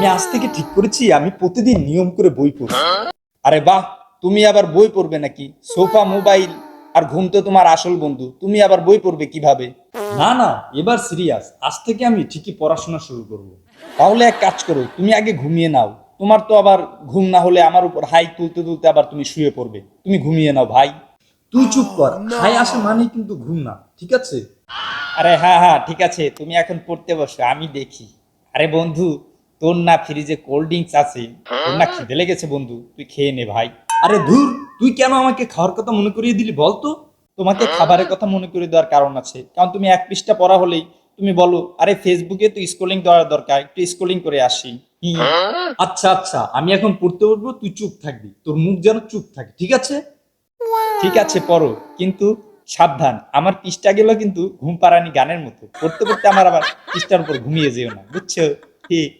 আমি আজ থেকে ঠিক করেছি আমি প্রতিদিন নিয়ম করে বই পড়ব আরে বাহ তুমি আবার বই পড়বে নাকি? সোফা মোবাইল আর ঘুম তো তোমার আসল বন্ধু। তুমি আবার বই পড়বে কীভাবে? না না এবার সিরিয়াস আজ থেকে আমি ঠিকই পড়াশোনা শুরু করব। তাহলে এক কাজ করো তুমি আগে ঘুমিয়ে নাও। তোমার তো আবার ঘুম না হলে আমার উপর হাই তুলতে তুলতে আবার তুমি শুয়ে পড়বে। তুমি ঘুমিয়ে নাও ভাই। তুই চুপ কর হাই আসে মানেই কিন্তু ঘুম না ঠিক আছে? আরে হ্যাঁ হ্যাঁ ঠিক আছে তুমি এখন পড়তে বসো আমি দেখি। আরে বন্ধু তোর না ফ্রিজে কোল্ড ড্রিঙ্কস আছে তোর না খিদে লেগেছে বন্ধু তুই খেয়ে নে ভাই। আরে ধুর তুই কেন আমাকে খাওয়ার কথা মনে করিয়ে দিলি বল তো? তোমাকে খাবারের কথা মনে করে দেওয়ার কারণ আছে কারণ তুমি এক পৃষ্ঠা পড়া হলেই তুমি বলো আরে ফেসবুকে তো স্ক্রলিং দেওয়ার দরকার একটু স্ক্রলিং করে আসি। আচ্ছা আচ্ছা আমি এখন পড়তে বলব তুই চুপ থাকবি তোর মুখ যেন চুপ থাকে ঠিক আছে? ঠিক আছে পড়ো কিন্তু সাবধান আমার পৃষ্ঠা গেল কিন্তু ঘুম পাড়ানি গানের মতো পড়তে পড়তে আমার আবার পৃষ্ঠার উপর ঘুমিয়ে যেও না বুঝছ? ঠিক।